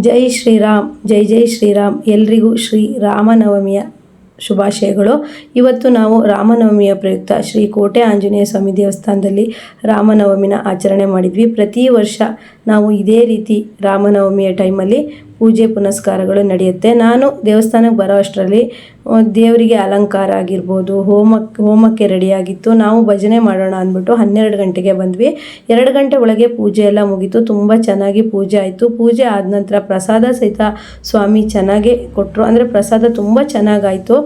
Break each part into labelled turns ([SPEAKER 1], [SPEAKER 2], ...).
[SPEAKER 1] ಜೈ ಶ್ರೀರಾಮ್, ಜೈ ಜೈ ಶ್ರೀರಾಮ್. ಎಲ್ರಿಗೂ ಶ್ರೀ ರಾಮನವಮಿಯ ಶುಭಾಶಯಗಳು. ಇವತ್ತು ನಾವು ರಾಮನವಮಿಯ ಪ್ರಯುಕ್ತ ಶ್ರೀ ಕೋಟೆ ಆಂಜನೇಯ ಸ್ವಾಮಿ ದೇವಸ್ಥಾನದಲ್ಲಿ ರಾಮನವಮಿನ ಆಚರಣೆ ಮಾಡಿದ್ವಿ. ಪ್ರತಿ ವರ್ಷ ನಾವು ಇದೇ ರೀತಿ ರಾಮನವಮಿಯ ಟೈಮಲ್ಲಿ ಪೂಜೆ ಪುನಸ್ಕಾರಗಳು ನಡೆಯುತ್ತೆ. ನಾನು ದೇವಸ್ಥಾನಕ್ಕೆ ಬರೋ ಅಷ್ಟರಲ್ಲಿ ದೇವರಿಗೆ ಅಲಂಕಾರ ಆಗಿರ್ಬೋದು ಹೋಮಕ್ಕೆ ಹೋಮಕ್ಕೆ ರೆಡಿಯಾಗಿತ್ತು ನಾವು ಭಜನೆ ಮಾಡೋಣ ಅಂದ್ಬಿಟ್ಟು ಹನ್ನೆರಡು ಗಂಟೆಗೆ ಬಂದ್ವಿ. ಎರಡು ಗಂಟೆ ಒಳಗೆ ಪೂಜೆ ಎಲ್ಲ ಮುಗೀತು. ತುಂಬ ಚೆನ್ನಾಗಿ ಪೂಜೆ ಆಯಿತು. ಪೂಜೆ ಆದ ನಂತರ ಪ್ರಸಾದ ಸಹಿತ ಸ್ವಾಮಿ ಚೆನ್ನಾಗೇ ಕೊಟ್ಟರು ಅಂದರೆ ಪ್ರಸಾದ ತುಂಬ ಚೆನ್ನಾಗಾಯಿತು.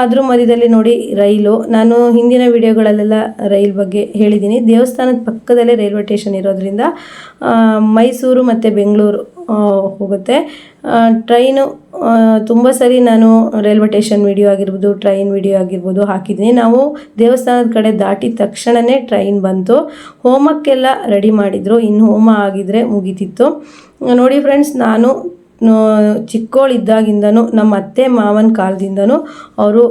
[SPEAKER 1] ಅದ್ರ ಮಧ್ಯದಲ್ಲಿ ನೋಡಿ ರೈಲು. ನಾನು ಹಿಂದಿನ ವಿಡಿಯೋಗಳಲ್ಲೆಲ್ಲ ರೈಲ್ ಬಗ್ಗೆ ಹೇಳಿದ್ದೀನಿ. ದೇವಸ್ಥಾನದ ಪಕ್ಕದಲ್ಲೇ ರೈಲ್ವೆ ಸ್ಟೇಷನ್ ಇರೋದ್ರಿಂದ ಮೈಸೂರು ಮತ್ತು ಬೆಂಗಳೂರು ಹೋಗುತ್ತೆ. ಟ್ರೈನು ತುಂಬ ಸರಿ ನಾನು ರೈಲ್ವೆ ಟೇಷನ್ ವಿಡಿಯೋ ಆಗಿರ್ಬೋದು, ಟ್ರೈನ್ ವಿಡಿಯೋ ಆಗಿರ್ಬೋದು ಹಾಕಿದ್ದೀನಿ. ನಾವು ದೇವಸ್ಥಾನದ ಕಡೆ ದಾಟಿದ ತಕ್ಷಣವೇ ಟ್ರೈನ್ ಬಂತು. ಹೋಮಕ್ಕೆಲ್ಲ ರೆಡಿ ಮಾಡಿದರು. ಇನ್ನು ಹೋಮ ಆಗಿದ್ರೆ ಮುಗಿತಿತ್ತು. ನೋಡಿ ಫ್ರೆಂಡ್ಸ್ ನಾನು ಚಿಕ್ಕೋಳಿದ್ದಾಗಿಂದನೂ, ನಮ್ಮ ಅತ್ತೆ ಮಾವನ ಕಾಲದಿಂದನೂ ಅವರು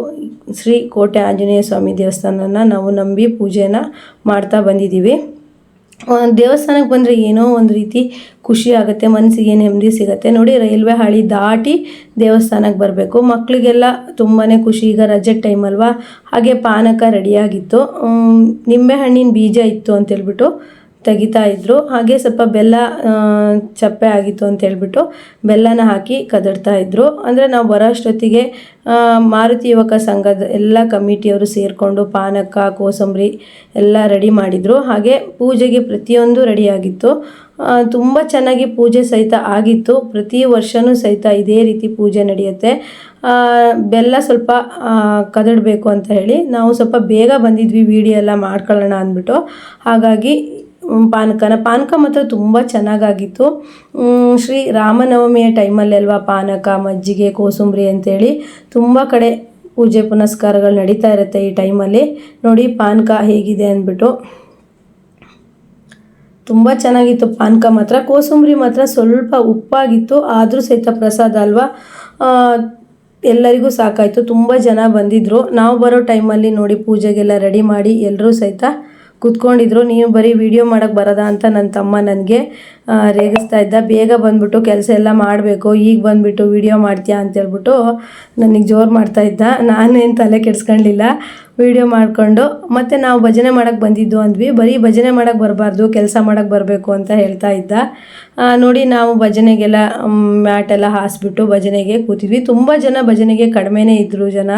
[SPEAKER 1] ಶ್ರೀ ಕೋಟೆ ಆಂಜನೇಯ ಸ್ವಾಮಿ ದೇವಸ್ಥಾನನ ನಾವು ನಂಬಿ ಪೂಜೆನ ಮಾಡ್ತಾ ಬಂದಿದ್ದೀವಿ. ದೇವಸ್ಥಾನಕ್ಕೆ ಬಂದರೆ ಏನೋ ಒಂದು ರೀತಿ ಖುಷಿ ಆಗುತ್ತೆ ಮನಸ್ಸಿಗೆ ನೆಮ್ಮದಿ ಸಿಗುತ್ತೆ. ನೋಡಿ, ರೈಲ್ವೆ ಹಳಿ ದಾಟಿ ದೇವಸ್ಥಾನಕ್ಕೆ ಬರಬೇಕು. ಮಕ್ಕಳಿಗೆಲ್ಲ ತುಂಬಾ ಖುಷಿ. ಈಗ ರಜೆ ಟೈಮ್ ಅಲ್ವಾ? ಹಾಗೆ ಪಾನಕ ರೆಡಿಯಾಗಿತ್ತು ನಿಂಬೆಹಣ್ಣಿನ ಬೀಜ ಇತ್ತು ಅಂತೇಳ್ಬಿಟ್ಟು ತೆಗಿತಾ ಇದ್ರು. ಹಾಗೆ ಸ್ವಲ್ಪ ಬೆಲ್ಲ ಚಪ್ಪೆ ಆಗಿತ್ತು ಅಂತ ಹೇಳ್ಬಿಟ್ಟು ಬೆಲ್ಲನ ಹಾಕಿ ಕದಡ್ತಾ ಇದ್ದರು ಅಂದರೆ ನಾವು ಬರೋ ಅಷ್ಟೊತ್ತಿಗೆ ಮಾರುತಿ ಯುವಕ ಸಂಘದ ಎಲ್ಲ ಕಮಿಟಿಯವರು ಸೇರಿಕೊಂಡು ಪಾನಕ, ಕೋಸಂಬರಿ ಎಲ್ಲ ರೆಡಿ ಮಾಡಿದರು. ಹಾಗೆ ಪೂಜೆಗೆ ಪ್ರತಿಯೊಂದು ರೆಡಿಯಾಗಿತ್ತು ತುಂಬ ಚೆನ್ನಾಗಿ ಪೂಜೆ ಸಹಿತ ಆಗಿತ್ತು. ಪ್ರತಿ ವರ್ಷವೂ ಸಹಿತ ಇದೇ ರೀತಿ ಪೂಜೆ ನಡೆಯುತ್ತೆ. ಬೆಲ್ಲ ಸ್ವಲ್ಪ ಕದಡಬೇಕು ಅಂತ ಹೇಳಿ ನಾವು ಸ್ವಲ್ಪ ಬೇಗ ಬಂದಿದ್ವಿ, ವಿಡಿಯೋ ಎಲ್ಲ ಮಾಡ್ಕೊಳ್ಳೋಣ ಅಂದ್ಬಿಟ್ಟು. ಹಾಗಾಗಿ ಪಾನಕನ. ಪಾನಕ ಮಾತ್ರ ತುಂಬ ಚೆನ್ನಾಗಾಗಿತ್ತು. ಶ್ರೀ ರಾಮನವಮಿಯ ಟೈಮಲ್ಲಿ ಅಲ್ವಾ ಪಾನಕ, ಮಜ್ಜಿಗೆ, ಕೋಸುಂಬ್ರಿ ಅಂತೇಳಿ ತುಂಬ ಕಡೆ ಪೂಜೆ ಪುನಸ್ಕಾರಗಳು ನಡೀತಾ ಇರುತ್ತೆ ಈ ಟೈಮಲ್ಲಿ. ನೋಡಿ ಪಾನಕ ಹೇಗಿದೆ ಅಂದ್ಬಿಟ್ಟು. ತುಂಬ ಚೆನ್ನಾಗಿತ್ತು ಪಾನಕ ಮಾತ್ರ ಕೋಸುಂಬರಿ ಮಾತ್ರ ಸ್ವಲ್ಪ ಉಪ್ಪಾಗಿತ್ತು, ಆದರೂ ಸಹಿತ ಪ್ರಸಾದ ಅಲ್ವಾ? ಎಲ್ಲರಿಗೂ ಸಾಕಾಯಿತು. ತುಂಬ ಜನ ಬಂದಿದ್ದರು ನಾವು ಬರೋ ಟೈಮಲ್ಲಿ ನೋಡಿ ಪೂಜೆಗೆಲ್ಲ ರೆಡಿ ಮಾಡಿ ಎಲ್ಲರೂ ಸಹಿತ ಕೂತ್ಕೊಂಡಿದ್ರು, ನೀವು ಬರೀ ವಿಡಿಯೋ ಮಾಡೋಕ್ಕೆ ಬರೋದಾ? ಅಂತ ನನ್ನ ತಮ್ಮ ನನಗೆ ರೇಗಿಸ್ತಾ ಇದ್ದ. ಬೇಗ ಬಂದ್ಬಿಟ್ಟು ಕೆಲಸ ಎಲ್ಲ ಮಾಡಬೇಕು, ಈಗ ಬಂದುಬಿಟ್ಟು ವಿಡಿಯೋ ಮಾಡ್ತೀಯಾ? ಅಂತೇಳ್ಬಿಟ್ಟು ನನಗೆ ಜೋರು ಮಾಡ್ತಾ ಇದ್ದ. ನಾನೇನು ತಲೆ ಕೆಡ್ಸ್ಕೊಳ್ಳಿಲ್ಲ ವಿಡಿಯೋ ಮಾಡಿಕೊಂಡು, ಮತ್ತು ನಾವು ಭಜನೆ ಮಾಡೋಕ್ಕೆ ಬಂದಿದ್ದು ಅಂದ್ವಿ. ಬರೀ ಭಜನೆ ಮಾಡೋಕ್ಕೆ ಬರಬಾರ್ದು, ಕೆಲಸ ಮಾಡೋಕ್ಕೆ ಬರಬೇಕು ಅಂತ ಹೇಳ್ತಾ ಇದ್ದ. ನೋಡಿ ನಾವು ಭಜನೆಗೆಲ್ಲ ಮ್ಯಾಟ್ ಎಲ್ಲ ಹಾಸ್ಬಿಟ್ಟು ಭಜನೆಗೆ ಕೂತಿದ್ವಿ. ತುಂಬ ಜನ ಭಜನೆಗೆ ಕಡಿಮೆನೇ ಇದ್ದರು ಜನ.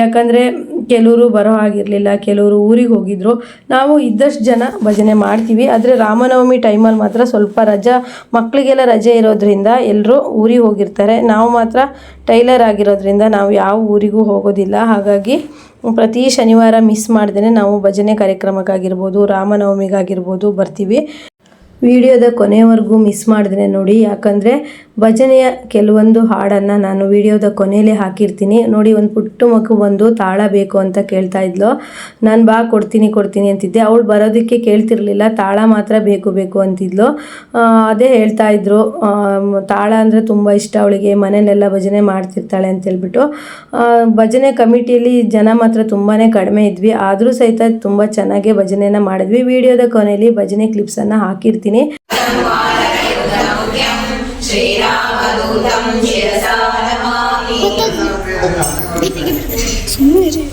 [SPEAKER 1] ಯಾಕಂದರೆ ಕೆಲವರು ಬರೋ ಆಗಿರಲಿಲ್ಲ ಕೆಲವರು ಊರಿಗೆ ಹೋಗಿದ್ರು. ನಾವು ಇದ್ದಷ್ಟು ಜನ ಭಜನೆ ಮಾಡ್ತೀವಿ. ಆದರೆ ರಾಮನವಮಿ ಟೈಮಲ್ಲಿ ಮಾತ್ರ ಸ್ವಲ್ಪ ರಜಾ ಮಕ್ಕಳಿಗೆಲ್ಲ ರಜೆ ಇರೋದ್ರಿಂದ ಎಲ್ಲರೂ ಊರಿಗೆ ಹೋಗಿರ್ತಾರೆ. ನಾವು ಮಾತ್ರ ಟೈಲರ್ ಆಗಿರೋದ್ರಿಂದ ನಾವು ಯಾವ ಊರಿಗೂ ಹೋಗೋದಿಲ್ಲ. ಹಾಗಾಗಿ ಪ್ರತಿ ಶನಿವಾರ ಮಿಸ್ ಮಾಡ್ದೇ ನಾವು ಭಜನೆ ಕಾರ್ಯಕ್ರಮಕ್ಕಾಗಿರ್ಬೋದು, ರಾಮನವಮಿಗಾಗಿರ್ಬೋದು ಬರ್ತೀವಿ. ವಿಡಿಯೋದ ಕೊನೆವರೆಗೂ ಮಿಸ್ ಮಾಡಿದ್ರೆ ನೋಡಿ. ಯಾಕಂದರೆ ಭಜನೆಯ ಕೆಲವೊಂದು ಹಾಡನ್ನು ನಾನು ವಿಡಿಯೋದ ಕೊನೆಯಲ್ಲಿ ಹಾಕಿರ್ತೀನಿ. ನೋಡಿ, ಒಂದು ಪುಟ್ಟ ಮಗು ಬಂದು ತಾಳ ಬೇಕು ಅಂತ ಕೇಳ್ತಾ ಇದ್ಲು. ನಾನು ಬಾ, ಕೊಡ್ತೀನಿ ಕೊಡ್ತೀನಿ ಅಂತಿದ್ದೆ. ಅವಳು ಬರೋದಕ್ಕೆ ಕೇಳ್ತಿರ್ಲಿಲ್ಲ. ತಾಳ ಮಾತ್ರ ಬೇಕು ಬೇಕು ಅಂತಿದ್ಲು. ಅದೇ ಹೇಳ್ತಾ ಇದ್ರು. ತಾಳ ಅಂದರೆ ತುಂಬ ಇಷ್ಟ ಅವಳಿಗೆ. ಮನೇಲೆಲ್ಲ ಭಜನೆ ಮಾಡ್ತಿರ್ತಾಳೆ ಅಂತ ಹೇಳ್ಬಿಟ್ಟು. ಭಜನೆ ಕಮಿಟಿಯಲ್ಲಿ ಜನ ಮಾತ್ರ ತುಂಬಾ ಕಡಿಮೆ ಇದ್ವಿ. ಆದರೂ ಸಹಿತ ತುಂಬ ಚೆನ್ನಾಗಿ ಭಜನೆಯನ್ನು ಮಾಡಿದ್ವಿ. ವಿಡಿಯೋದ ಕೊನೆಯಲ್ಲಿ ಭಜನೆ ಕ್ಲಿಪ್ಸನ್ನು ಹಾಕಿರ್ತೀನಿ.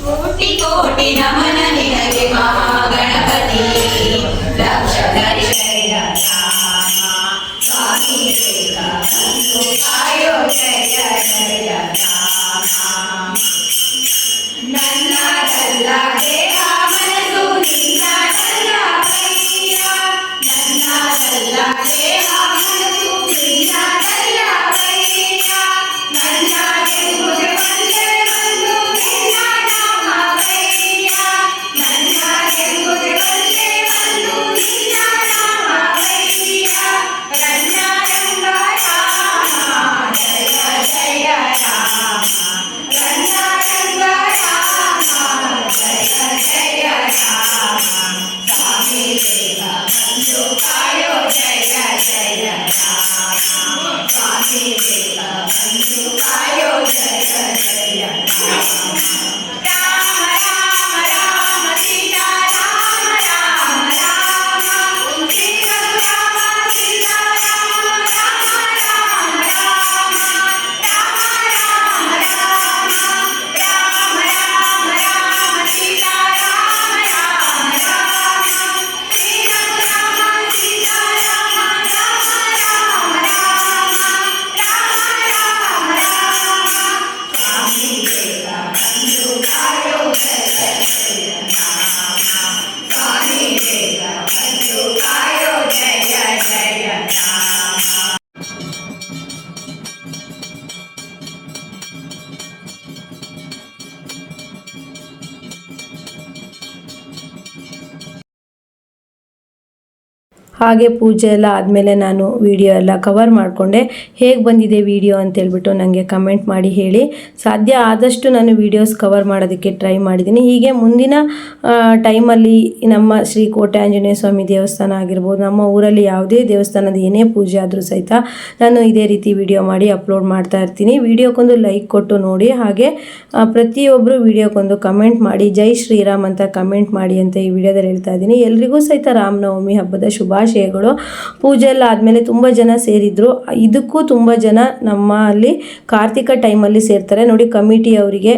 [SPEAKER 2] ಕೋಟಿ ಕೋಟಿ ನಮನ ನಿನಗೆ ಮಹಾಗಣಪತಿ ಲಕ್ಷ ಧರಿಷಯ ರಾಮ ಸ್ವಾಮಿ ದೇವ ಬಂಧು ಜಯ ಜಯ ರಾಮ ಸ್ವಾಮಿ ದೇವ ಬಂಧು ಕಾಯೋ
[SPEAKER 1] ಹಾಗೆ ಪೂಜೆ ಎಲ್ಲ ಆದಮೇಲೆ ನಾನು ವಿಡಿಯೋ ಎಲ್ಲ ಕವರ್ ಮಾಡಿಕೊಂಡೆ. ಹೇಗೆ ಬಂದಿದೆ ವಿಡಿಯೋ ಅಂತೇಳ್ಬಿಟ್ಟು ನನಗೆ ಕಮೆಂಟ್ ಮಾಡಿ ಹೇಳಿ. ಸಾಧ್ಯ ಆದಷ್ಟು ನಾನು ವೀಡಿಯೋಸ್ ಕವರ್ ಮಾಡೋದಕ್ಕೆ ಟ್ರೈ ಮಾಡಿದ್ದೀನಿ. ಹೀಗೆ ಮುಂದಿನ ಟೈಮಲ್ಲಿ ನಮ್ಮ ಶ್ರೀ ಕೋಟೆ ಆಂಜನೇಯ ಸ್ವಾಮಿ ದೇವಸ್ಥಾನ ಆಗಿರ್ಬೋದು, ನಮ್ಮ ಊರಲ್ಲಿ ಯಾವುದೇ ದೇವಸ್ಥಾನದ ಏನೇ ಪೂಜೆ ಆದರೂ ಸಹಿತ ನಾನು ಇದೇ ರೀತಿ ವಿಡಿಯೋ ಮಾಡಿ ಅಪ್ಲೋಡ್ ಮಾಡ್ತಾ ಇರ್ತೀನಿ. ವಿಡಿಯೋಕ್ಕೊಂದು ಲೈಕ್ ಕೊಟ್ಟು ನೋಡಿ, ಹಾಗೆ ಪ್ರತಿಯೊಬ್ಬರು ವಿಡಿಯೋಕ್ಕೊಂದು ಕಮೆಂಟ್ ಮಾಡಿ, ಜೈ ಶ್ರೀರಾಮ್ ಅಂತ ಕಮೆಂಟ್ ಮಾಡಿ ಅಂತ ಈ ವಿಡಿಯೋದಲ್ಲಿ ಹೇಳ್ತಾ ಇದ್ದೀನಿ. ಎಲ್ರಿಗೂ ಸಹಿತ ರಾಮನವಮಿ ಹಬ್ಬದ ಶುಭಾಶಯಗಳು ಪೂಜೆ ಎಲ್ಲ ಆದಮೇಲೆ ತುಂಬ ಜನ ಸೇರಿದ್ರು. ಇದಕ್ಕೂ ತುಂಬ ಜನ ನಮ್ಮ ಅಲ್ಲಿ ಕಾರ್ತಿಕ ಟೈಮಲ್ಲಿ ಸೇರ್ತಾರೆ. ನೋಡಿ, ಕಮಿಟಿ ಅವರಿಗೆ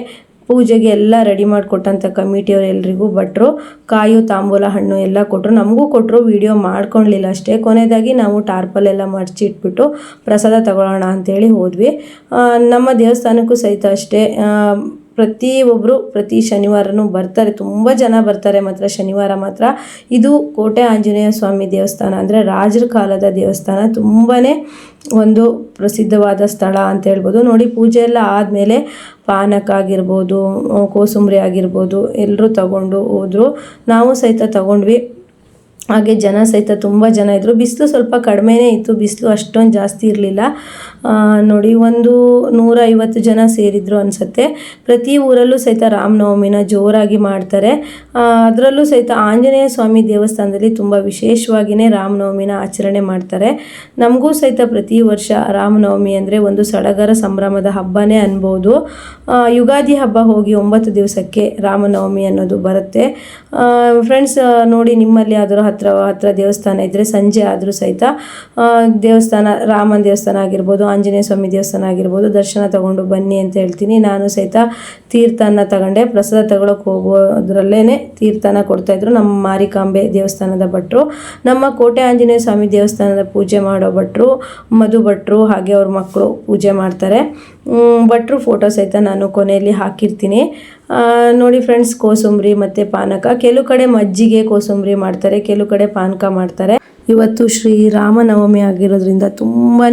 [SPEAKER 1] ಪೂಜೆಗೆ ಎಲ್ಲ ರೆಡಿ ಮಾಡಿಕೊಟ್ಟಂಥ ಕಮಿಟಿಯವರು ಎಲ್ರಿಗೂ ಭಟ್ರು, ಕಾಯು, ತಾಂಬೂಲ ಹಣ್ಣು ಎಲ್ಲ ಕೊಟ್ಟರು ನಮಗೂ ಕೊಟ್ಟರು ವಿಡಿಯೋ ಮಾಡ್ಕೊಳ್ಲಿಲ್ಲ ಅಷ್ಟೇ. ಕೊನೆಯದಾಗಿ ನಾವು ಟಾರ್ಪಲೆಲ್ಲ ಮಡಚಿ ಇಟ್ಬಿಟ್ಟು ಪ್ರಸಾದ ತಗೊಳ್ಳೋಣ ಅಂತೇಳಿ ಹೋದ್ವಿ. ನಮ್ಮ ದೇವಸ್ಥಾನಕ್ಕೂ ಸಹಿತ ಅಷ್ಟೇ. ಆ, ಪ್ರತಿ ಶನಿವಾರನೂ ಬರ್ತಾರೆ. ತುಂಬ ಜನ ಬರ್ತಾರೆ ಮಾತ್ರ ಶನಿವಾರ ಮಾತ್ರ. ಇದು ಕೋಟೆ ಆಂಜನೇಯ ಸ್ವಾಮಿ ದೇವಸ್ಥಾನ ಅಂದರೆ ರಾಜರ ಕಾಲದ ದೇವಸ್ಥಾನ. ತುಂಬಾ ಒಂದು ಪ್ರಸಿದ್ಧವಾದ ಸ್ಥಳ ಅಂತ ಹೇಳ್ಬೋದು. ನೋಡಿ ಪೂಜೆ ಎಲ್ಲ ಆದಮೇಲೆ ಪಾನಕ ಆಗಿರ್ಬೋದು ಕೋಸಂಬರಿ ಆಗಿರ್ಬೋದು ಎಲ್ಲರೂ ತಗೊಂಡು ಹೋದರು. ನಾವು ಸಹಿತ ತಗೊಂಡ್ವಿ. ಹಾಗೆ ಜನ ಸಹಿತ ತುಂಬ ಜನ ಇದ್ದರು ಬಿಸಿಲು ಸ್ವಲ್ಪ ಕಡಿಮೆನೇ ಇತ್ತು. ಬಿಸಿಲು ಅಷ್ಟೊಂದು ಜಾಸ್ತಿ ಇರಲಿಲ್ಲ. ನೋಡಿ ಒಂದು ನೂರ ಐವತ್ತು ಜನ ಸೇರಿದ್ರು ಅನಿಸುತ್ತೆ. ಪ್ರತಿ ಊರಲ್ಲೂ ಸಹಿತ ರಾಮನವಮಿನ ಜೋರಾಗಿ ಮಾಡ್ತಾರೆ. ಅದರಲ್ಲೂ ಸಹಿತ ಆಂಜನೇಯ ಸ್ವಾಮಿ ದೇವಸ್ಥಾನದಲ್ಲಿ ತುಂಬ ವಿಶೇಷವಾಗಿಯೇ ರಾಮನವಮಿನ ಆಚರಣೆ ಮಾಡ್ತಾರೆ. ನಮಗೂ ಸಹಿತ ಪ್ರತಿ ವರ್ಷ ರಾಮನವಮಿ ಅಂದರೆ ಒಂದು ಸಡಗರ ಸಂಭ್ರಮದ ಹಬ್ಬನೇ ಅನ್ಬೋದು. ಯುಗಾದಿ ಹಬ್ಬ ಹೋಗಿ ಒಂಬತ್ತು ದಿವಸಕ್ಕೆ ರಾಮನವಮಿ ಅನ್ನೋದು ಬರುತ್ತೆ. ಫ್ರೆಂಡ್ಸ್ ನೋಡಿ ನಿಮ್ಮಲ್ಲಿ ಯಾವ್ದಾದ್ರು ಹತ್ರ ಹತ್ರ ದೇವಸ್ಥಾನ ಇದ್ದರೆ ಸಂಜೆ ಆದರೂ ಸಹಿತ ದೇವಸ್ಥಾನ, ರಾಮನ ದೇವಸ್ಥಾನ ಆಗಿರ್ಬೋದು, ಆಂಜನೇಯ ಸ್ವಾಮಿ ದೇವಸ್ಥಾನ ಆಗಿರ್ಬೋದು, ದರ್ಶನ ತಗೊಂಡು ಬನ್ನಿ ಅಂತ ಹೇಳ್ತೀನಿ. ನಾನು ಸಹಿತ ತೀರ್ಥನ ತಗೊಂಡೆ. ಪ್ರಸಾದ ತಗೊಳಕ್ಕೆ ಹೋಗೋದ್ರಲ್ಲೇ ತೀರ್ಥನ ಕೊಡ್ತಾಯಿದ್ರು ನಮ್ಮ ಮಾರಿಕಾಂಬೆ ದೇವಸ್ಥಾನದ ಭಟ್ರು. ನಮ್ಮ ಕೋಟೆ ಆಂಜನೇಯ ಸ್ವಾಮಿ ದೇವಸ್ಥಾನದ ಪೂಜೆ ಮಾಡೋ ಭಟ್ರು, ಮಧು ಭಟ್ರು, ಹಾಗೆ ಅವ್ರ ಮಕ್ಕಳು ಪೂಜೆ ಮಾಡ್ತಾರೆ. ಭಟ್ರು ಫೋಟೋ ಸಹಿತ ನಾನು ಕೊನೆಯಲ್ಲಿ ಹಾಕಿರ್ತೀನಿ. ನೋಡಿ ಫ್ರೆಂಡ್ಸ್ ಕೋಸಂಬರಿ ಮತ್ತು ಪಾನಕ. ಕೆಲವು ಕಡೆ ಮಜ್ಜಿಗೆ ಕೋಸಂಬರಿ ಮಾಡ್ತಾರೆ, ಕೆಲವು ಕಡೆ ಪಾನಕ ಮಾಡ್ತಾರೆ. ಇವತ್ತು ಶ್ರೀ ರಾಮನವಮಿ ಆಗಿರೋದ್ರಿಂದ ತುಂಬಾ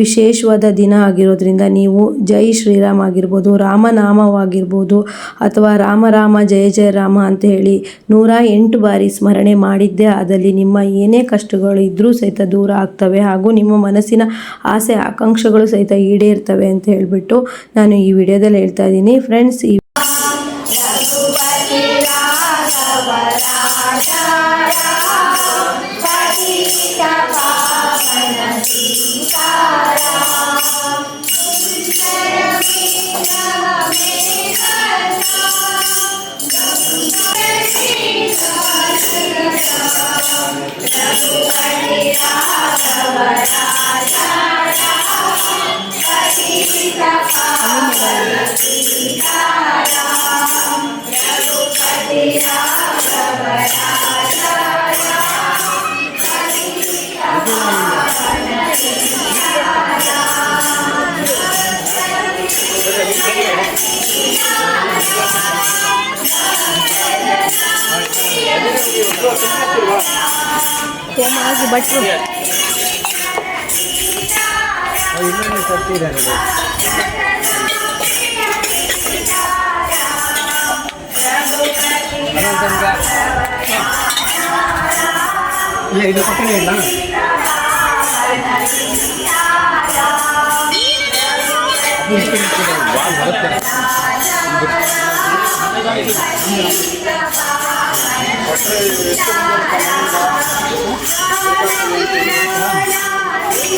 [SPEAKER 1] ವಿಶೇಷವಾದ ದಿನ ಆಗಿರೋದ್ರಿಂದ ನೀವು ಜೈ ಶ್ರೀರಾಮ್ ಆಗಿರ್ಬೋದು, ರಾಮನಾಮವಾಗಿರ್ಬೋದು ಅಥವಾ ರಾಮ ರಾಮ ಜಯ ಜಯ ರಾಮ ಅಂತ ಹೇಳಿ ನೂರ ಎಂಟು ಬಾರಿ ಸ್ಮರಣೆ ಮಾಡಿದ್ದೇ ಆದಲ್ಲಿ ನಿಮ್ಮ ಏನೇ ಕಷ್ಟಗಳು ಇದ್ದರೂ ಸಹಿತ ದೂರ ಆಗ್ತವೆ ಹಾಗೂ ನಿಮ್ಮ ಮನಸ್ಸಿನ ಆಸೆ, ಆಕಾಂಕ್ಷೆಗಳು ಸಹಿತ ಈಡೇರ್ತವೆ ಅಂತ ಹೇಳಿಬಿಟ್ಟು ನಾನು ಈ ವಿಡಿಯೋದಲ್ಲಿ ಹೇಳ್ತಾ ಇದ್ದೀನಿ. ಫ್ರೆಂಡ್ಸ್ ಈ તેમાં આજે બટરું ಇನ್ನೊಂದು ಸರ್ತಿ ಇದ್ದಾರೆ
[SPEAKER 3] ಇಲ್ಲ ಇದು ಪಕ್ಕನೇ ಇಲ್ಲ
[SPEAKER 2] ಶ್ರೀರಾಮ